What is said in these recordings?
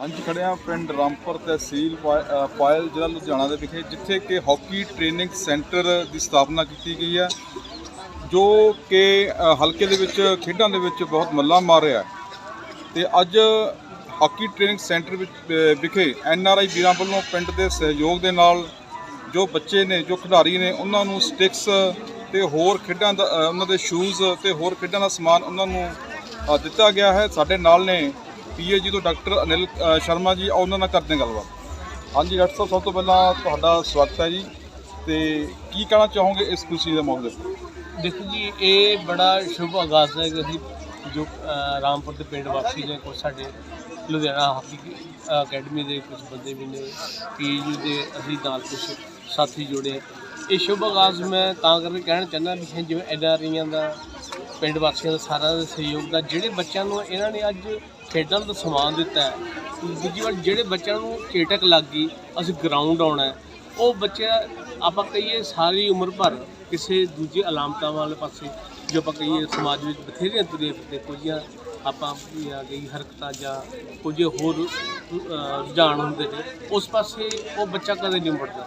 ਅੰਜ ਖੜਿਆ ਪਿੰਡ ਰਾਮਪੁਰ ਤਹਿਸੀਲ ਪਾ- ਪਾਇਲ ਜ਼ਿਲ੍ਹਾ ਲੁਧਿਆਣਾ ਦੇ ਵਿਖੇ, ਜਿੱਥੇ ਕਿ ਹਾਕੀ ਟ੍ਰੇਨਿੰਗ ਸੈਂਟਰ ਦੀ ਸਥਾਪਨਾ ਕੀਤੀ ਗਈ ਹੈ, ਜੋ ਕਿ ਹਲਕੇ ਦੇ ਵਿੱਚ, ਖੇਡਾਂ ਦੇ ਵਿੱਚ ਬਹੁਤ ਮੱਲਾ ਮਾਰ ਰਿਹਾ ਹੈ। ਤੇ ਅੱਜ ਹਾਕੀ ਟ੍ਰੇਨਿੰਗ ਸੈਂਟਰ ਵਿੱਚ ਵਿਖੇ ਐਨ ਆਰ ਆਈ ਵੀਰਾਂ ਵੱਲੋਂ ਪਿੰਡ ਦੇ ਸਹਿਯੋਗ ਦੇ ਨਾਲ ਜੋ ਬੱਚੇ ਨੇ, ਜੋ ਖਿਡਾਰੀ ਨੇ, ਉਹਨਾਂ ਨੂੰ ਸਟਿਕਸ ਤੇ ਹੋਰ ਖੇਡਾਂ ਦਾ ਉਹਨਾਂ ਦੇ ਸ਼ੂਜ਼ ਤੇ ਹੋਰ ਖੇਡਾਂ ਦਾ ਸਮਾਨ ਉਹਨਾਂ ਨੂੰ ਦਿੱਤਾ ਗਿਆ ਹੈ। ਸਾਡੇ ਨਾਲ ਨੇ ਪੀਏਜੀ ਤੋਂ ਡਾਕਟਰ ਅਨਿਲ ਸ਼ਰਮਾ ਜੀ, ਉਹਨਾਂ ਨਾਲ ਕਰਦੇ ਹਾਂ ਗੱਲਬਾਤ। ਹਾਂਜੀ, ਡਾਕਟਰ ਸਾਹਿਬ, ਸਭ ਤੋਂ ਪਹਿਲਾਂ ਤੁਹਾਡਾ ਸਵਾਗਤ ਹੈ ਜੀ। ਤੇ ਕੀ ਕਹਿਣਾ ਚਾਹੋਗੇ ਇਸ ਖੁਸ਼ੀ ਦੇ ਮੌਕੇ ਤੇ? ਦੇਖੋ ਜੀ, ਇਹ ਬੜਾ ਸ਼ੁਭ ਆਗਾਜ਼ ਹੈ ਕਿ ਅਸੀਂ ਜੋ ਰਾਮਪੁਰ ਦੇ ਪਿੰਡ ਵਾਸੀ ਨੇ ਕੁਝ ਸਾਡੇ ਲੁਧਿਆਣਾ ਹਾਕੀ ਅਕੈਡਮੀ ਦੇ ਕੁਝ ਬੰਦੇ ਵੀ ਨੇ, ਪੀਯੂ ਦੇ ਅਸੀਂ ਨਾਲ ਕੁਝ ਸਾਥੀ ਜੁੜੇ। ਇਹ ਸ਼ੁਭ ਆਗਾਜ਼ ਮੈਂ ਤਾਂ ਕਰਕੇ ਕਹਿਣਾ ਚਾਹੁੰਦਾ ਵੀ ਇਹ ਜਿਵੇਂ ਐਨਆਰਆਈਆਂ ਦਾ, ਪਿੰਡ ਵਾਸੀਆਂ ਦਾ ਸਾਰਾ ਦਾ ਸਹਿਯੋਗ ਦਾ, ਜਿਹੜੇ ਬੱਚਿਆਂ ਨੂੰ ਇਹਨਾਂ ਨੇ ਅੱਜ ਖੇਡਾਂ ਦਾ ਸਮਾਨ ਦਿੱਤਾ ਹੈ। ਦੂਜੀ ਵਾਰ ਜਿਹੜੇ ਬੱਚਿਆਂ ਨੂੰ ਚੇਟਕ ਲੱਗ ਗਈ, ਅਸੀਂ ਗਰਾਊਂਡ ਆਉਣਾ ਉਹ ਬੱਚਾ, ਆਪਾਂ ਕਹੀਏ ਸਾਰੀ ਉਮਰ ਭਰ ਕਿਸੇ ਦੂਜੇ ਅਲਾਮਤਾਂ ਵਾਲੇ ਪਾਸੇ, ਜੋ ਆਪਾਂ ਕਹੀਏ ਸਮਾਜ ਵਿੱਚ ਬਥੇਰੀਆਂ ਤੁਰੇ ਫਿਰਦੇ ਕੁਝੀਆਂ ਆਪਾਂ ਜਾਂ ਗਈ, ਹਰਕਤਾਂ ਜਾਂ ਕੁਝ ਹੋਰ ਰੁਝਾਨ ਹੁੰਦੇ ਨੇ, ਉਸ ਪਾਸੇ ਉਹ ਬੱਚਾ ਕਦੇ ਨਹੀਂ ਮੁੜਦਾ।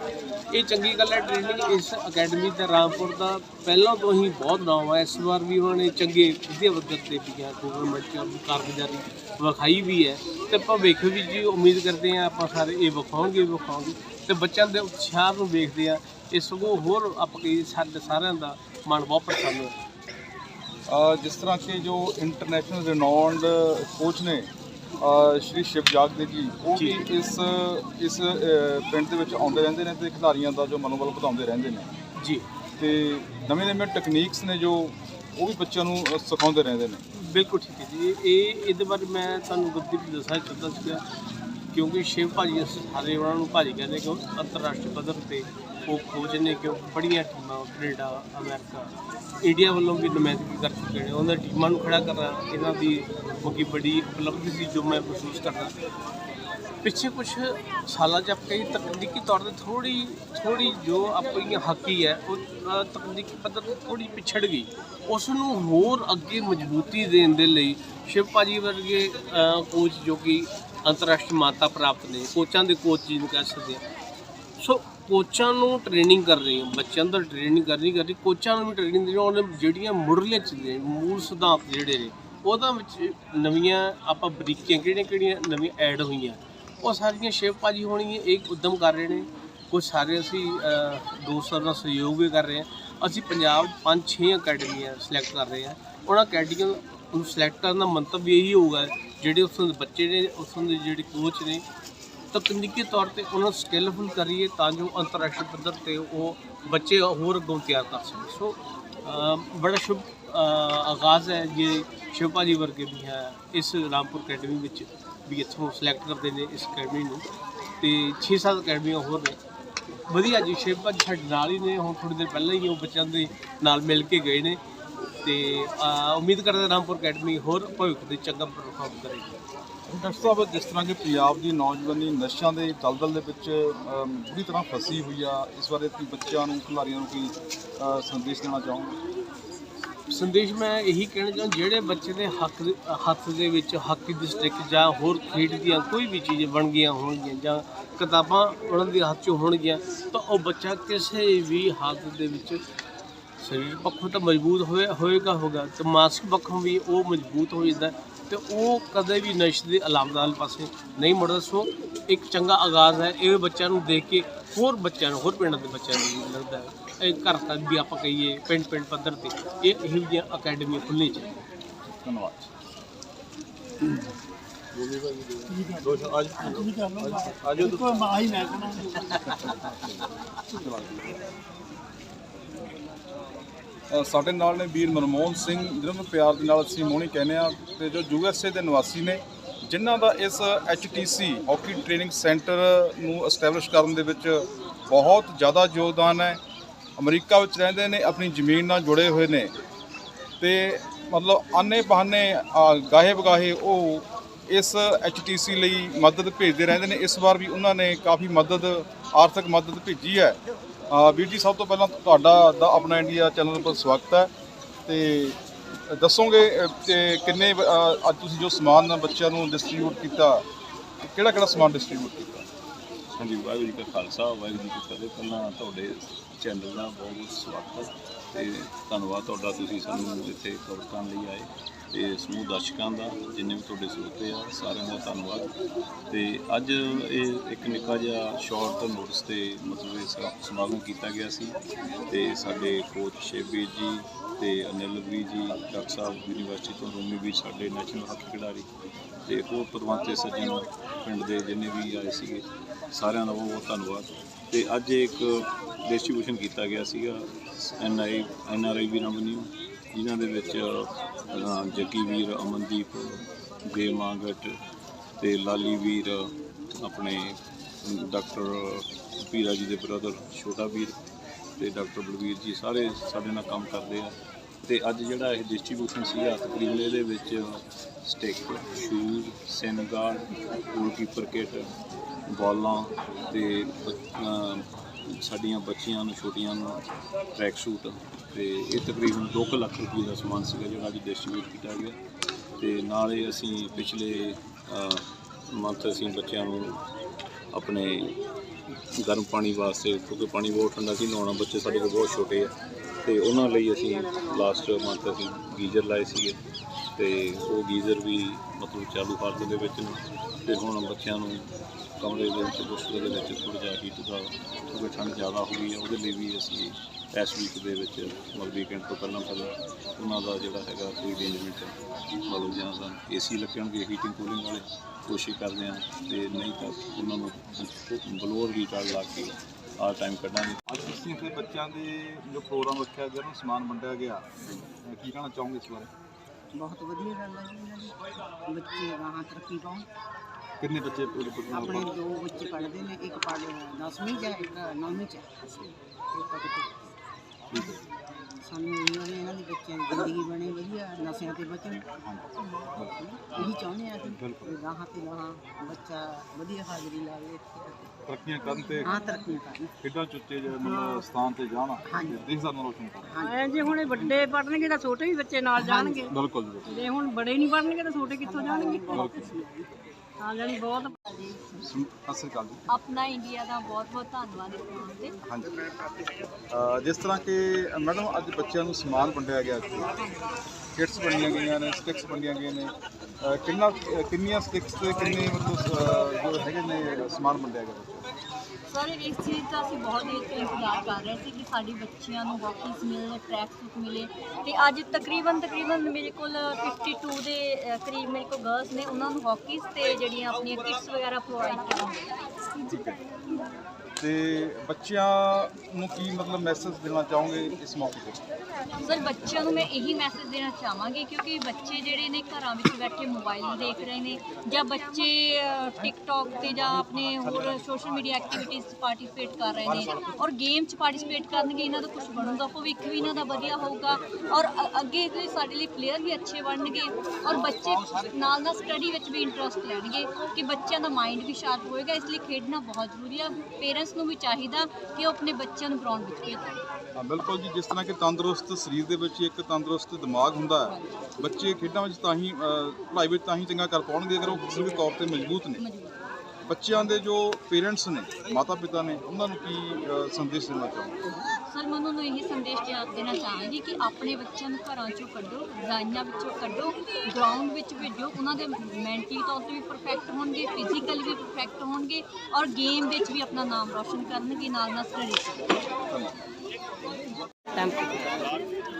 ਇਹ ਚੰਗੀ ਗੱਲ ਹੈ ਟ੍ਰੇਨਿੰਗ ਇਸ ਅਕੈਡਮੀ ਤੇ ਰਾਮਪੁਰ ਦਾ ਪਹਿਲਾਂ ਤੋਂ ਹੀ ਬਹੁਤ ਨਾਮ ਹੈ ਇਸ ਵਾਰ ਵੀ ਉਹਨਾਂ ਨੇ ਚੰਗੇ ਵਿਦਿਆ ਵਰਗਤ ਦੇ ਵੀ ਹੈ ਗਵਰਨਮੈਂਟ ਚ ਕਾਰਗੁਜ਼ਾਰੀ ਵਿਖਾਈ ਵੀ ਹੈ। ਤੇ ਭਵਿੱਖ ਵੀ ਜੀ, ਉਮੀਦ ਕਰਦੇ ਹਾਂ ਆਪਾਂ ਸਾਰੇ ਇਹ ਵਿਖਾਉਣਗੇ ਹੀ ਵਿਖਾਉਣਗੇ। ਤੇ ਬੱਚਿਆਂ ਦੇ ਉਤਸ਼ਾਹ ਨੂੰ ਵੇਖਦੇ ਆ ਇਹ ਸਗੋਂ ਹੋਰ ਆਪਾਂ ਕਹੀ ਸਾਡੇ ਸਾਰਿਆਂ ਦਾ ਮਨ ਬਹੁਤ ਪ੍ਰਸੰਨ ਹੈ ਜਿਸ ਤਰ੍ਹਾਂ ਕਿ ਜੋ ਇੰਟਰਨੈਸ਼ਨਲ ਰਿਨਾਉਂਡ ਕੋਚ ਨੇ ਸ਼੍ਰੀ ਸ਼ਿਵਜਾਗ ਦੇ ਜੀ ਉਹ ਵੀ ਇਸ ਇਸ ਪਿੰਡ ਦੇ ਵਿੱਚ ਆਉਂਦੇ ਰਹਿੰਦੇ ਨੇ ਤੇ ਖਿਡਾਰੀਆਂ ਦਾ ਜੋ ਮਨੋਬਲ ਵਧਾਉਂਦੇ ਰਹਿੰਦੇ ਨੇ। ਜੀ। ਤੇ ਨਵੇਂ ਨਵੇਂ ਟੈਕਨੀਕਸ ਨੇ ਜੋ ਉਹ ਵੀ ਬੱਚਿਆਂ ਨੂੰ ਸਿਖਾਉਂਦੇ ਰਹਿੰਦੇ ਨੇ। ਬਿਲਕੁਲ ਠੀਕ ਹੈ ਜੀ। ਇਹ ਇਹਦੇ ਬਾਰੇ ਮੈਂ ਤੁਹਾਨੂੰ ਗੁਰਦੀਪ ਜੀ ਦੱਸਣਾ ਚਾਹੁੰਦਾ ਸੀਗਾ ਕਿਉਂਕਿ ਸ਼ਿਵ ਭਾਜੀ ਸਾਰੇ ਉਹਨਾਂ ਨੂੰ ਭਾਜੀ ਕਹਿੰਦੇ ਕਿ ਅੰਤਰਰਾਸ਼ਟਰੀ ਪੱਧਰ ਤੇ ਉਹ ਕੋਚ ਨੇ ਕਿ ਬੜੀਆਂ ਟੀਮਾਂ, ਕੈਨੇਡਾ, ਅਮਰੀਕਾ, ਇੰਡੀਆ ਵੱਲੋਂ ਵੀ ਨੁਮਾਇੰਦਗੀ ਕਰ ਚੁੱਕੇ ਨੇ। ਉਹਨਾਂ ਟੀਮਾਂ ਨੂੰ ਖੜਾ ਕਰਨਾ, ਇਹਨਾਂ ਦੀ ਮੁਕੀ ਬੜੀ ਉਪਲਬਧੀ ਸੀ ਜੋ ਮੈਂ ਮਹਿਸੂਸ ਕਰਦਾ। ਪਿੱਛੇ ਕੁਝ ਸਾਲਾਂ 'ਚ ਆਪਾਂ ਕਈ ਤਕਨੀਕੀ ਤੌਰ ਤੇ ਥੋੜੀ ਥੋੜੀ ਜੋ ਆਪਣੀ ਹਾਕੀ ਹੈ ਉਹ ਤਕਨੀਕੀ ਪੱਧਰ ਤੇ ਥੋੜੀ ਪਿਛੜ ਗਈ। ਉਸ ਨੂੰ ਹੋਰ ਅੱਗੇ ਮਜ਼ਬੂਤੀ ਦੇਣ ਦੇ ਲਈ ਸ਼ਿਵ ਭਾਜੀ ਵਰਗੇ ਕੋਚ ਜੋ ਕਿ ਅੰਤਰਰਾਸ਼ਟਰੀ ਮਾਤਾ ਪ੍ਰਾਪਤ ਨੇ ਕੋਚਾਂ ਦੇ ਕੋਚ ਜਿਹਨੂੰ ਕਹਿ ਸਕਦੇ ਸੋ ਕੋਚਾਂ ਨੂੰ ਟ੍ਰੇਨਿੰਗ ਕਰ ਰਹੀ ਹਾਂ ਬੱਚਿਆਂ ਦਾ ਟ੍ਰੇਨਿੰਗ ਕਰਨੀ ਰਹੀ ਕੋਚਾਂ ਨੂੰ ਵੀ ਟ੍ਰੇਨਿੰਗ ਦੇ ਰਹੀ ਉਹਨੇ ਜਿਹੜੀਆਂ ਮੁੱਢਲੀਆਂ ਚੀਜ਼ਾਂ ਮੂਲ ਸਿਧਾਂਤ ਜਿਹੜੇ ਨੇ ਉਹਦਾ ਵਿੱਚ ਨਵੀਆਂ ਆਪਾਂ ਬਰੀਕੀਆਂ ਕਿਹੜੀਆਂ ਕਿਹੜੀਆਂ ਨਵੀਆਂ ਐਡ ਹੋਈਆਂ। ਉਹ ਸਾਰੀਆਂ ਸ਼ਿਵ ਭਾਜੀ ਹੋਣੀ ਇੱਕ ਉਦਮ ਕਰ ਰਹੇ ਨੇ। ਕੁਝ ਸਾਰੇ ਅਸੀਂ ਅਹ, ਦੋਸਤਾਂ ਦਾ ਸਹਿਯੋਗ ਵੀ ਕਰ ਰਹੇ ਹਾਂ। ਅਸੀਂ ਪੰਜਾਬ 5-6 ਅਕੈਡਮੀਆਂ ਸਿਲੈਕਟ ਕਰ ਰਹੇ ਹਾਂ। ਉਹਨਾਂ ਅਕੈਡਮੀਆਂ ਨੂੰ ਸਿਲੈਕਟ ਕਰਨ ਦਾ ਮੰਤਵ ਇਹੀ ਹੋਊਗਾ ਜਿਹੜੇ ਉੱਥੋਂ ਦੇ ਬੱਚੇ ਨੇ ਉੱਥੋਂ ਦੇ ਜਿਹੜੇ ਕੋਚ ਨੇ ਤਕਨੀਕੀ ਤੌਰ ਤੇ ਉਹਨਾਂ ਨੂੰ ਸਕਿੱਲਫੁਲ ਕਰੀਏ ਤਾਂ ਜੋ ਅੰਤਰਰਾਸ਼ਟਰੀ ਪੱਧਰ ਤੇ ਉਹ ਬੱਚੇ ਹੋਰ ਅੱਗੋਂ ਤਿਆਰ ਕਰ ਸਕਣ। ਸੋ ਬੜਾ ਸ਼ੁਭ ਆਗਾਜ਼ ਹੈ ਜੇ ਸ਼ਿਵਪਾ ਜੀ ਵਰਗੇ ਵੀ ਹੈ, ਇਸ ਰਾਮਪੁਰ ਅਕੈਡਮੀ ਵਿੱਚ ਵੀ ਇੱਥੋਂ ਸਿਲੈਕਟ ਕਰਦੇ ਨੇ ਇਸ ਅਕੈਡਮੀ ਨੂੰ। ਤੇ 6-7 ਅਕੈਡਮੀਆਂ ਹੋਰ ਨੇ। ਵਧੀਆ ਜੀ ਸ਼ਿਵ ਭਾਜੀ ਸਾਡੇ ਨਾਲ ਹੀ ਨੇ, ਹੁਣ ਥੋੜੀ ਦੇਰ ਪਹਿਲਾਂ ਹੀ ਉਹ ਬੱਚਿਆਂ ਦੇ ਨਾਲ ਮਿਲ ਕੇ ਗਏ ਨੇ। ਤੇ ਉਮੀਦ ਕਰਦੇ ਰਾਮਪੁਰ ਅਕੈਡਮੀ ਹੋਰ ਭਵਿੱਖ ਦੇ ਚੰਗਾ ਪਰਫਾਰਮ ਕਰੇਗੀ। ਡਾਕਟਰ ਸਾਹਿਬ ਜਿਸ ਤਰ੍ਹਾਂ ਕਿ ਪੰਜਾਬ ਦੀ ਨੌਜਵਾਨੀ ਨਸ਼ਿਆਂ ਦੇ ਦਲਦਲ ਦੇ ਵਿੱਚ ਅਮ, ਬੁਰੀ ਤਰ੍ਹਾਂ ਫਸੀ ਹੋਈ ਆ ਇਸ ਬਾਰੇ ਤੁਸੀਂ ਬੱਚਿਆਂ ਨੂੰ ਖਿਡਾਰੀਆਂ ਨੂੰ ਕੀ ਅ, ਸੰਦੇਸ਼ ਦੇਣਾ ਚਾਹੋਗੇ? ਸੰਦੇਸ਼ ਮੈਂ ਇਹੀ ਕਹਿਣਾ ਚਾਹੁੰਦਾ ਜਿਹੜੇ ਬੱਚੇ ਦੇ ਹੱਕ ਹੱਥ ਦੇ ਵਿੱਚ ਹਾਕੀ ਦੀ ਸਟਿਕ ਜਾਂ ਹੋਰ ਖੇਡ ਦੀਆਂ ਕੋਈ ਵੀ ਚੀਜ਼ ਬਣ ਗਈਆਂ ਹੋਣਗੀਆਂ ਜਾਂ ਕਿਤਾਬਾਂ ਉਹਨਾਂ ਦੇ ਹੱਥ 'ਚ ਹੋਣਗੀਆਂ ਤਾਂ ਉਹ ਬੱਚਾ ਕਿਸੇ ਵੀ ਹਾਲਤ ਦੇ ਵਿੱਚ ਸਰੀਰ ਪੱਖੋਂ ਤਾਂ ਮਜ਼ਬੂਤ ਹੋਏ ਹੋਏਗਾ ਹੋਗਾ ਤੇ ਮਾਨਸਿਕ ਪੱਖੋਂ ਵੀ ਉਹ ਮਜ਼ਬੂਤ ਹੋ ਜਾਂਦਾ ਤੇ ਉਹ ਕਦੇ ਵੀ ਨਸ਼ੇ ਦੇ ਅਲਾਮਤਾਂ ਵਾਲੇ ਪਾਸੇ ਨਹੀਂ ਮੁੜਦਾ। ਸੋ ਇੱਕ ਚੰਗਾ ਆਗਾਜ਼ ਹੈ। ਇਹ ਬੱਚਿਆਂ ਨੂੰ ਦੇਖ ਕੇ ਹੋਰ ਬੱਚਿਆਂ ਨੂੰ ਹੋਰ ਪਿੰਡਾਂ ਦੇ ਬੱਚਿਆਂ ਨੂੰ ਵੀ ਲੱਗਦਾ ਹੈ। ਇਹ ਘਰ ਤੱਕ ਵੀ ਆਪਾਂ ਕਹੀਏ ਪਿੰਡ ਪਿੰਡ ਪੱਧਰ ਤੇ ਇਹ ਇਹੋ ਜਿਹੀਆਂ ਅਕੈਡਮੀਆਂ ਖੁੱਲ੍ਹਣੀਆਂ ਚਾਹੀਦੀਆਂ ਧੰਨਵਾਦ। ਅ, ਸਾਡੇ ਨਾਲ ਨੇ ਵੀਰ ਮਨਮੋਹਨ ਸਿੰਘ, ਜਿਹਨਾਂ ਨੂੰ ਪਿਆਰ ਦੇ ਨਾਲ ਅਸੀਂ ਮੋਹਣੀ ਕਹਿੰਦੇ ਆ ਤੇ ਜੋ ਯੂ ਐੱਸ ਏ ਦੇ ਨਿਵਾਸੀ ਨੇ, ਜਿਨ੍ਹਾਂ ਦਾ ਇਸ HTC ਹਾਕੀ ਟ੍ਰੇਨਿੰਗ ਸੈਂਟਰ ਨੂੰ ਐਸਟੈਬਲਿਸ਼ ਕਰਨ ਦੇ ਵਿੱਚ ਬਹੁਤ ਜ਼ਿਆਦਾ ਯੋਗਦਾਨ ਹੈ। ਅਮਰੀਕਾ ਵਿੱਚ ਰਹਿੰਦੇ ਨੇ, ਆਪਣੀ ਜ਼ਮੀਨ ਨਾਲ ਜੁੜੇ ਹੋਏ ਨੇ ਤੇ ਮਤਲਬ ਆਨੇ ਬਹਾਨੇ ਗਾਹੇ ਬਗਾਹੇ ਉਹ ਇਸ HTC ਲਈ ਮਦਦ ਭੇਜਦੇ ਰਹਿੰਦੇ ਨੇ। ਇਸ ਵਾਰ ਵੀ ਉਹਨਾਂ ਨੇ ਕਾਫੀ ਮਦਦ, ਆਰਥਿਕ ਮਦਦ ਭੇਜੀ ਹੈ। ਵੀਰ ਜੀ ਸਭ ਤੋਂ ਪਹਿਲਾਂ ਤੁਹਾਡਾ ਦਾ ਆਪਣਾ ਇੰਡੀਆ ਚੈਨਲ ਪਰ ਸਵਾਗਤ ਹੈ। ਤੇ ਦੱਸੋਗੇ ਅ, ਤੇ ਕਿੰਨੇ ਅੱਜ ਤੁਸੀਂ ਜੋ ਸਮਾਨ ਬੱਚਿਆਂ ਨੂੰ ਡਿਸਟ੍ਰੀਬਿਊਟ ਕੀਤਾ ਕਿਹੜਾ ਕਿਹੜਾ ਸਮਾਨ ਡਿਸਟ੍ਰੀਬਿਊਟ ਕੀਤਾ? ਹਾਂਜੀ ਵਾਹਿਗੁਰੂ ਜੀ ਕਾ ਖਾਲਸਾ ਵਾਹਿਗੁਰੂ ਜੀ ਕੀ ਫਤਿਹ। ਪਹਿਲਾਂ ਤੁਹਾਡੇ ਚੈਨਲ ਦਾ ਬਹੁਤ ਬਹੁਤ ਸਵਾਗਤ ਤੇ ਧੰਨਵਾਦ ਤੁਹਾਡਾ ਤੁਸੀਂ ਸਾਨੂੰ ਇੱਥੇ ਕਵਰ ਕਰਨ ਲਈ ਆਏ। ਤੇ ਸਮੂਹ ਦਰਸ਼ਕਾਂ ਦਾ ਜਿੰਨੇ ਵੀ ਤੁਹਾਡੇ ਸਰੋਤੇ ਆ, ਸਾਰਿਆਂ ਦਾ ਧੰਨਵਾਦ। ਤੇ ਅੱਜ ਇਹ ਇੱਕ ਨਿੱਕਾ ਜਿਹਾ ਸ਼ਾਰਟ ਨੋਟਿਸ ਤੇ ਮਤਲਬ ਇਹ ਸਮਾਗਮ ਕੀਤਾ ਗਿਆ ਸੀ ਤੇ ਸਾਡੇ ਕੋਚ ਸ਼ੇਬੀਰ ਜੀ ਤੇ ਅਨਿਲ ਵੀ ਜੀ, ਡਾਕਟਰ ਸਾਹਿਬ ਯੂਨੀਵਰਸਿਟੀ ਤੋਂ, ਰੋਮੀ ਵੀ ਸਾਡੇ ਨੈਸ਼ਨਲ ਹਾਕੀ ਖਿਡਾਰੀ ਤੇ ਹੋਰ ਪਰਵੰਤੇ ਸੱਜਣ ਪਿੰਡ ਦੇ ਜਿੰਨੇ ਵੀ ਆਏ ਸੀਗੇ, ਸਾਰਿਆਂ ਦਾ ਬਹੁਤ ਬਹੁਤ ਧੰਨਵਾਦ। ਤੇ ਅੱਜ ਇੱਕ ਡਿਸਟ੍ਰੀਬਿਊਸ਼ਨ ਕੀਤਾ ਗਿਆ ਸੀਗਾ, ਐਨ ਆਈ, ਐਨ ਆਰ ਆਈ ਵੀਰਾਂ ਵੱਲੋਂ ਜਿਨ੍ਹਾਂ ਦੇ ਵਿੱਚ ਜੱਗੀ ਵੀਰ, ਅਮਨਦੀਪ ਗੇ ਮਾਂਗਟ ਤੇ ਲਾਲੀ ਵੀਰ, ਆਪਣੇ ਡਾਕਟਰ ਪੀਰਾ ਜੀ ਦੇ ਬ੍ਰਦਰ, ਛੋਟਾ ਵੀਰ ਤੇ ਡਾਕਟਰ ਬਲਵੀਰ ਜੀ, ਸਾਰੇ ਸਾਡੇ ਨਾਲ ਕੰਮ ਕਰਦੇ ਆ। ਤੇ ਅੱਜ ਜਿਹੜਾ ਇਹ ਡਿਸਟ੍ਰੀਬਿਊਸ਼ਨ ਸੀਗਾ, ਤਕਰੀਬਨ ਇਹਦੇ ਵਿੱਚ stick shoes shin guard goalkeeper kit ਬਾਲਾਂ ਤੇ ਸਾਡੀਆਂ ਬੱਚੀਆਂ ਨੂੰ, ਛੋਟੀਆਂ ਨੂੰ ਟਰੈਕ ਸੂਟ ਤੇ ਇਹ ਤਕਰੀਬਨ 2 ਲੱਖ ਰੁਪਏ ਦਾ ਸਮਾਨ ਸੀਗਾ ਜਿਹੜਾ ਅੱਜ ਡਿਸਟ੍ਰੀਬਿਊਟ ਕੀਤਾ ਗਿਆ। ਤੇ ਨਾਲੇ ਅਸੀਂ ਪਿਛਲੇ ਮੰਥ ਅਸੀਂ ਬੱਚਿਆਂ ਨੂੰ ਆਪਣੇ ਗਰਮ ਪਾਣੀ ਵਾਸਤੇ, ਕਿਉਂਕਿ ਪਾਣੀ ਬਹੁਤ ਠੰਡਾ ਸੀ, ਨਹਾਉਣਾ ਬੱਚੇ ਸਾਡੇ ਕੋਲ ਬਹੁਤ ਛੋਟੇ ਆ। ਤੇ ਉਹਨਾਂ ਲਈ ਅਸੀਂ ਲਾਸਟ ਮੰਥ ਅਸੀਂ ਗੀਜ਼ਰ ਲਾਏ ਸੀਗੇ ਤੇ ਉਹ ਗੀਜ਼ਰ ਵੀ ਮਤਲਬ ਚਾਲੂ ਹਾਲਤ ਦੇ ਵਿੱਚ ਨੇ। ਤੇ ਹੁਣ ਬੱਚਿਆਂ ਨੂੰ ਕਮਰੇ ਦੇ ਵਿੱਚ ਹੋਸਟਲ ਦੇ ਵਿੱਚ ਥੋੜ੍ਹਾ ਜਿਹਾ ਹੀਟ ਦਾ, ਕਿਉਂਕਿ ਠੰਡ ਜ਼ਿਆਦਾ ਹੋ ਗਈ ਹੈ, ਉਹਦੇ ਲਈ ਵੀ ਅਸੀਂ ਇਸ ਵੀਕ ਦੇ ਵਿੱਚ ਮਤਲਬ ਵੀਕਐਂਡ ਤੋਂ ਪਹਿਲਾਂ ਪਹਿਲਾਂ ਉਹਨਾਂ ਦਾ ਜਿਹੜਾ ਹੈਗਾ ਕੋਈ ਅਰੇਂਜਮੈਂਟ ਮਤਲਬ ਜਾਂ ਤਾਂ ਏਸੀ ਲੱਗਣਗੇ ਹੀਟਿੰਗ ਕੂਲਿੰਗ ਵਾਲੇ, ਕੋਸ਼ਿਸ਼ ਕਰਦੇ ਹਾਂ ਤੇ ਨਹੀਂ ਤਾਂ ਉਹਨਾਂ ਨੂੰ ਬਲੋਰ ਹੀਟਰ ਲਾ ਕੇ ਆ ਟਾਈਮ ਕੱਢਾਂਗੇ। ਅੱਜ ਤੁਸੀਂ ਇੱਥੇ ਬੱਚਿਆਂ ਦੇ ਜੋ ਪ੍ਰੋਗਰਾਮ ਰੱਖਿਆ ਗਿਆ, ਉਹਨੂੰ ਸਮਾਨ ਵੰਡਿਆ ਗਿਆ। ਅਹ ਕੀ ਕਹਿਣਾ ਚਾਹੋਗੇ ਇਸ ਬਾਰੇ? ਬਹੁਤ ਵਧੀਆ ਗੱਲ ਹੈ ਜੀ ਇਹਨਾਂ ਦੀ। ਬੱਚੇ ਗਾਹਾਂ ਤਰੱਕੀ ਪਾਉਣ ਕਿੰਨੇ ਬੱਚੇ ਪੂਰੇ ਨਾਲ ਆਪਣੇ ਦੋ ਬੱਚੇ ਪੜ੍ਹਦੇ ਨੇ ਇੱਕ ਪੜ੍ਹ 10ਵੀਂ ਚ ਹੈ ਇੱਕ 9ਵੀਂ ਚ ਹੈ। ਠੀਕ ਹੈ। ਸਾਨੂੰ ਇਹਨਾਂ ਨੇ ਇਹਨਾਂ ਦੀ ਬੱਚਿਆਂ ਦੀ ਜ਼ਿੰਦਗੀ ਬਣੇ ਵਧੀਆ ਨਸ਼ਿਆਂ ਤੇ ਬਚਣ। ਇਹੀ ਚਾਹੁੰਦੇ ਆ ਕਿ। ਗਾਹਾਂ ਤੇ ਗਾਹਾਂ ਬੱਚਾ ਵਧੀਆ ਹਾਜ਼ਰੀ ਲਾਵੇ ਇੱਥੇ। ਤਰੱਕੀਆਂ ਕਰਨ ਤੇ ਹਾਂ ਤਰੱਕੀ ਕਰਨ। ਖੇਡਾਂ ਚ ਉੱਚੇ ਮਤਲਬ ਸਥਾਨ ਤੇ ਜਾਣ। ਹਾਂਜੀ। ਤੇ ਦੇਸ਼ ਦਾ ਰੋਸ਼ਨ ਕਰਨ। ਐ ਜੇ ਹੁਣ ਇਹ ਵੱਡੇ ਪੜਨਗੇ ਤਾਂ ਛੋਟੇ ਵੀ ਬੱਚੇ ਨਾਲ ਜਾਣਗੇ। ਬਿਲਕੁਲ ਜੀ। ਜੇ ਹੁਣ ਬੜੇ ਨਹੀਂ ਪੜਨਗੇ ਤਾਂ ਛੋਟੇ ਕਿੱਥੋਂ ਜਾਣਗੇ? ਬਿਲਕੁਲ ਹਾਂ ਜਾਨੀ ਬਹੁਤ ਸਮ- ਸਤਿ ਸ੍ਰੀ ਅਕਾਲ ਜੀ। ਆਪਣਾ ਇੰਡੀਆ ਦਾ ਬਹੁਤ ਬਹੁਤ ਧੰਨਵਾਦ ਤੇ। ਹਾਂਜੀ। ਅਹ ਜਿਸ ਤਰ੍ਹਾਂ ਕਿ ਮੈਡਮ ਅੱਜ ਬੱਚਿਆਂ ਨੂੰ ਸਮਾਨ ਵੰਡਿਆ ਗਿਆ ਇੱਥੇ ਕਿਟਸ ਵੰਡੀਆਂ ਗਈਆਂ ਨੇ ਸਟਿਕਸ ਵੰਡੀਆਂ ਗਈਆਂ ਨੇ। ਕਿੰਨਾ ਕਿੰਨੀਆਂ ਸਟਿਕਸ ਤੇ ਕਿੰਨੇ ਮਤਲਬ ਜੋ ਹੈਗੇ ਨੇ ਸਮਾਨ ਵੰਡਿਆ ਗਿਆ? ਸਰ ਇਸ ਚੀਜ਼ ਦਾ ਅਸੀਂ ਬਹੁਤ ਦੇਰ ਤੋਂ ਇੰਤਜ਼ਾਰ ਕਰ ਰਹੇ ਸੀ ਕਿ ਸਾਡੀ ਬੱਚੀਆਂ ਨੂੰ ਹਾਕੀਸ ਮਿਲੇ ਟਰੈਕ ਸੂਟ ਮਿਲੇ। ਤੇ ਅੱਜ ਤਕਰੀਬਨ ਤਕਰੀਬਨ ਮੇਰੇ ਕੋਲ 52 ਦੇ ਅ, ਕਰੀਬ ਮੇਰੇ ਕੋਲ ਗਰਲਸ ਨੇ ਉਹਨਾਂ ਨੂੰ ਹਾਕੀਸ ਤੇ ਜਿਹੜੀਆਂ ਆਪਣੀਆਂ ਕਿਟਸ ਵਗੈਰਾ ਪ੍ਰੋਵਾਈਡ ਕਰਾਂਗੇ। ਤੇ ਬੱਚਿਆਂ ਨੂੰ ਕੀ ਮਤਲਬ ਮੈਸੇਜ ਦੇਣਾ ਚਾਹੋਗੇ ਇਸ ਮੌਕੇ ਤੇ? ਸਰ ਬੱਚਿਆਂ ਨੂੰ ਮੈਂ ਇਹੀ ਮੈਸੇਜ ਦੇਣਾ ਚਾਹਾਂਗੀ ਕਿਉਂਕਿ ਬੱਚੇ ਜਿਹੜੇ ਨੇ ਘਰਾਂ ਵਿੱਚ ਬੈਠੇ ਮੋਬਾਈਲ ਦੇਖ ਰਹੇ ਨੇ ਜਾਂ ਬੱਚੇ ਟਿਕਟੌਕ ਤੇ ਜਾਂ ਆਪਣੇ ਹੋਰ ਸੋਸ਼ਲ ਮੀਡੀਆ ਐਕਟੀਵਿਟੀਜ਼ 'ਚ ਪਾਰਟਿਸਿਪੇਟ ਕਰ ਰਹੇ ਨੇ ਔਰ ਗੇਮ 'ਚ ਪਾਰਟਿਸਿਪੇਟ ਕਰਨਗੇ, ਇਹਨਾਂ ਦਾ ਕੁਝ ਬਣੂਗਾ ਭਵਿੱਖ ਵੀ ਇਹਨਾਂ ਦਾ ਵਧੀਆ ਹੋਊਗਾ ਔਰ ਅ- ਅੱਗੇ ਦੇ ਸਾਡੇ ਲਈ ਪਲੇਅਰ ਵੀ ਅੱਛੇ ਬਣਨਗੇ ਔਰ ਬੱਚੇ ਨਾਲ ਨਾਲ ਸਟੱਡੀ ਵਿੱਚ ਵੀ ਇੰਟਰਸਟ ਲੈਣਗੇ ਕਿ ਬੱਚਿਆਂ ਦਾ ਮਾਈਂਡ ਵੀ ਸ਼ਾਰਪ ਹੋਏਗਾ, ਇਸ ਲਈ ਖੇਡਣਾ ਬਹੁਤ ਜ਼ਰੂਰੀ ਆ ਪੇਰੈਂਟਸ ਨੂੰ ਵੀ ਚਾਹੀਦਾ ਕਿ ਉਹ ਆਪਣੇ ਬੱਚਿਆਂ ਨੂੰ ਗਰਾਊਂਡ ਵਿੱਚ ਭੇਜਣ ਹਾਂ ਬਿਲਕੁਲ ਜੀ ਜਿਸ ਤਰ੍ਹਾਂ ਕਿ ਤੰਦਰੁਸਤ ਸਰੀਰ ਦੇ ਵਿੱਚ ਇੱਕ ਤੰਦਰੁਸਤ ਦਿਮਾਗ ਹੁੰਦਾ ਹੈ ਬੱਚੇ ਖੇਡਾਂ ਵਿੱਚ ਤਾਂ ਹੀ ਪੜ੍ਹਾਈ ਵਿੱਚ ਤਾਂ ਹੀ ਚੰਗਾ ਕਰ ਪਾਉਣਗੇ ਅਗਰ ਉਹ ਕਿਸੇ ਵੀ ਤੌਰ ਤੇ ਮਜ਼ਬੂਤ ਨੇ। ਬੱਚਿਆਂ ਦੇ ਜੋ ਪੇਰੈਂਟਸ ਨੇ ਮਾਤਾ ਪਿਤਾ ਨੇ ਉਹਨਾਂ ਨੂੰ ਕੀ ਸੰਦੇਸ਼ ਦੇਣਾ ਚਾਹੋਗੇ? ਸਰ, ਮੈਂ ਉਹਨਾਂ ਨੂੰ ਇਹੀ ਸੰਦੇਸ਼ ਦੇਣਾ ਚਾਹਾਂਗੀ ਕਿ ਆਪਣੇ ਬੱਚਿਆਂ ਨੂੰ ਘਰਾਂ ਚੋਂ ਕੱਢੋ ਰਜ਼ਾਈਆਂ ਵਿੱਚੋਂ ਕੱਢੋ ਗਰਾਊਂਡ ਵਿੱਚ ਭੇਜੋ। ਉਹਨਾਂ ਦੇ ਮੈਂਟਲੀ ਤੌਰ ਤੇ ਵੀ ਪਰਫੈਕਟ ਹੋਣਗੇ ਫਿਜ਼ੀਕਲੀ ਵੀ ਪਰਫੈਕਟ ਹੋਣਗੇ ਔਰ ਗੇਮ ਵਿੱਚ ਵੀ ਆਪਣਾ ਨਾਮ ਰੌਸ਼ਨ ਕਰਨਗੇ ਨਾਲ ਨਾਲ ਸਟੱਡੀ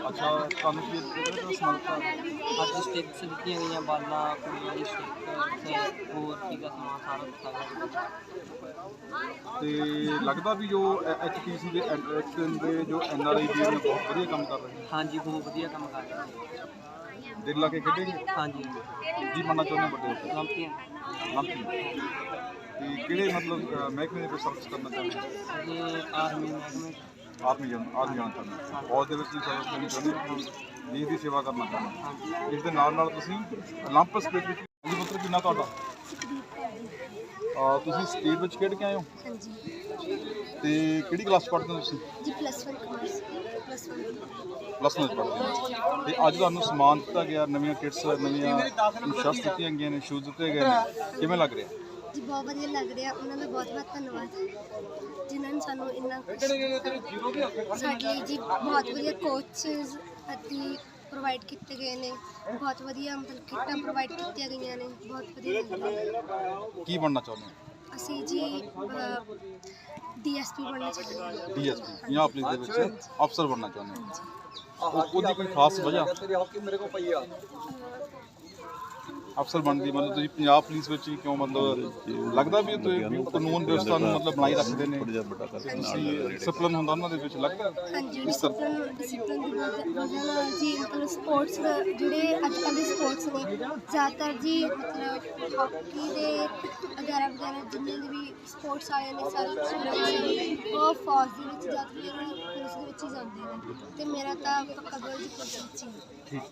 ਅੱਛਾ ਤੁਹਾਨੂੰ ਕੀ ਕਿਹੜਾ ਦਾ ਸਮਰਥਾ ਅੱਜ ਸਟਿਕਸ ਦਿੱਤੀਆਂ ਗਈਆਂ ਬਾਲਾਂ ਕੁੜੀਆਂ ਦੀ ਸਟਿਕ ਤੇ ਹੋਰ ਸੀਗਾ ਸਮਾਨ ਸਾਰਾ ਦਿੱਤਾ ਗਿਆ। ਤੇ ਲੱਗਦਾ ਵੀ ਜੋ ਐਚਪੀਸੀ ਦੇ ਐਕਸ਼ਨ ਦੇ ਜੋ ਐਨਆਰਆਈ ਨੇ ਬਹੁਤ ਵਧੀਆ ਕੰਮ ਕਰ ਰਹੇ ਹਾਂਜੀ ਬਹੁਤ ਵਧੀਆ ਕੰਮ ਕਰ ਰਹੇ। ਦਿਲ ਲਾ ਕੇ ਖੇਡੇਗੇ? ਹਾਂਜੀ। ਕੀ ਮੰਨਣਾ ਚਾਹੁੰਦੇ ਵੱਡੇ? ਲੰਪੀਆਂ ਲੰਪੀ ਤੇ ਕਿਹੜੇ ਮਤਲਬ ਮਹਿਕਮੇ ਦੇ ਸਰਵਿਸ ਕਰਨਾ ਚਾਹੁੰਦੇ ਹੋ? ਅਜੇ ਆਰਮੀ ਮਹਿਕਮੇ ਆਰਮੀ ਜਨ ਆਰਮੀ ਜਾਣਾ ਚਾਹੁੰਦੇ ਹੋ ਫੌਜ ਦੇ ਵਿੱਚ ਵੀ ਸਰਵਿਸ ਕਰਨੀ ਚਾਹੁੰਦੇ ਹੋ ਦੇਸ਼ ਦੀ ਸੇਵਾ ਕਰਨਾ ਚਾਹੁੰਦੇ ਹੋ ਇਸ ਦੇ ਨਾਲ ਨਾਲ ਤੁਸੀਂ 올림픽 ਸਪੀਡ ਵਿੱਚ ਜੀ ਪੁੱਤਰ ਕਿੰਨਾ ਤੁਹਾਡਾ ਆ ਤੁਸੀਂ ਸਟੇਟ ਵਿੱਚ ਖੇਡ ਕੇ ਆਏ ਹੋ ਹਾਂਜੀ ਤੇ ਕਿਹੜੀ ਕਲਾਸ ਪੜ੍ਹਦੇ ਹੋ ਤੁਸੀਂ ਜੀ ਪਲੱਸ 1 ਕਾਮਰਸ ਪਲੱਸ 1 ਪਲੱਸ 1 ਪੜ੍ਹਦੇ ਹੋ ਤੇ ਅੱਜ ਤੁਹਾਨੂੰ ਸਮਾਨ ਦਿੱਤਾ ਗਿਆ ਨਵੀਆਂ ਕਿਟਸ ਨਵੀਆਂ ਸ਼ਸਤ ਦਿੱਤੀਆਂ ਗਈਆਂ ਨੇ ਸ਼ੂਜ਼ ਦਿੱਤੇ ਗਏ ਨੇ ਕਿਵੇਂ ਲੱਗ ਰਿਹਾ ਜੀ ਬਹੁਤ ਵਧੀਆ ਲੱਗ ਰਿਹਾ। ਉਹਨਾਂ ਦਾ ਬਹੁਤ ਬਹੁਤ ਧੰਨਵਾਦ। ਜਿਨ੍ਹਾਂ ਨੇ ਸਾਨੂੰ ਇੰਨਾ ਸਾਡੇ ਲਈ ਜੀ ਬਹੁਤ ਵਧੀਆ ਕੋਚਸ ਅਤੇ ਪ੍ਰੋਵਾਈਡ ਕੀਤੇ ਗਏ ਨੇ। ਬਹੁਤ ਵਧੀਆ ਮਤਲਬ ਕਿੱਟਾਂ ਪ੍ਰੋਵਾਈਡ ਕੀਤੀਆਂ ਗਈਆਂ ਨੇ। ਬਹੁਤ ਵਧੀਆ ਲੱਗ ਰਿਹਾ। ਕੀ ਬਣਨਾ ਚਾਹੁੰਦੇ ਹੋ? ਅਸੀਂ ਜੀ ਡੀਐਸਪੀ ਬਣਨਾ ਚਾਹੁੰਦੇ ਹਾਂ। ਡੀਐਸਪੀ ਪੰਜਾਬ ਪੁਲਿਸ ਦੇ ਵਿੱਚ ਅਫਸਰ ਬਣਨਾ ਚਾਹੁੰਦੇ ਹੋ? ਉਹ- ਉਹਦੀ ਕੋਈ ਖਾਸ ਵਜ੍ਹਾ? ਅਫਸਰ ਬਣਨ ਦੀ ਮਤਲਬ ਤੁਸੀਂ ਪੰਜਾਬ ਪੁਲਿਸ ਵਿੱਚ ਹੀ ਕਿਉਂ ਮਤਲਬ ਲੱਗਦਾ ਵੀ ਤੁਸੀਂ ਕਾਨੂੰਨ ਵਿਵਸਥਾ ਨੂੰ ਮਤਲਬ ਬਣਾਈ ਰੱਖਦੇ ਨੇ? ਤੁਸੀਂ ਡਿਸਪਲਿਨ ਹੁੰਦਾ ਉਹਨਾਂ ਦੇ ਵਿੱਚ ਲੱਗਦਾ? ਹਾਂਜੀ ਇਸ ਤਰ੍ਹਾਂ। ਡਿਸਪਲਿਨ ਡਿਸਪਲਿਨ ਦੀ ਵਜ੍ਹਾ ਨਾਲ ਜੀ ਮਤਲਬ ਸਪੋਰਟਸ ਜਿਹੜੇ ਅੱਜ ਕੱਲ੍ਹ ਦੇ ਸਪੋਰਟਸ ਨੇ ਜ਼ਿਆਦਾਤਰ ਜੀ ਮਤਲਬ ਹਾਕੀ ਦੇ ਵਗੈਰਾ ਵਗੈਰਾ ਜਿੰਨੇ ਵੀ ਸਪੋਰਟਸ ਵਾਲੇ ਨੇ ਸਾਰੇ ਉਹ ਫੌਜ ਦੇ ਵਿੱਚ ਜਾਂਦੇ ਨੇ ਪੁਲਿਸ ਦੇ ਵਿੱਚ ਹੀ ਜਾਂਦੇ ਨੇ। ਤੇ ਮੇਰਾ ਤਾਂ ਪੱਕਾ ਗੋਲ ਜੀ ਪੁਲਿਸ ਵਿੱਚ ਹੀ। ਹੈ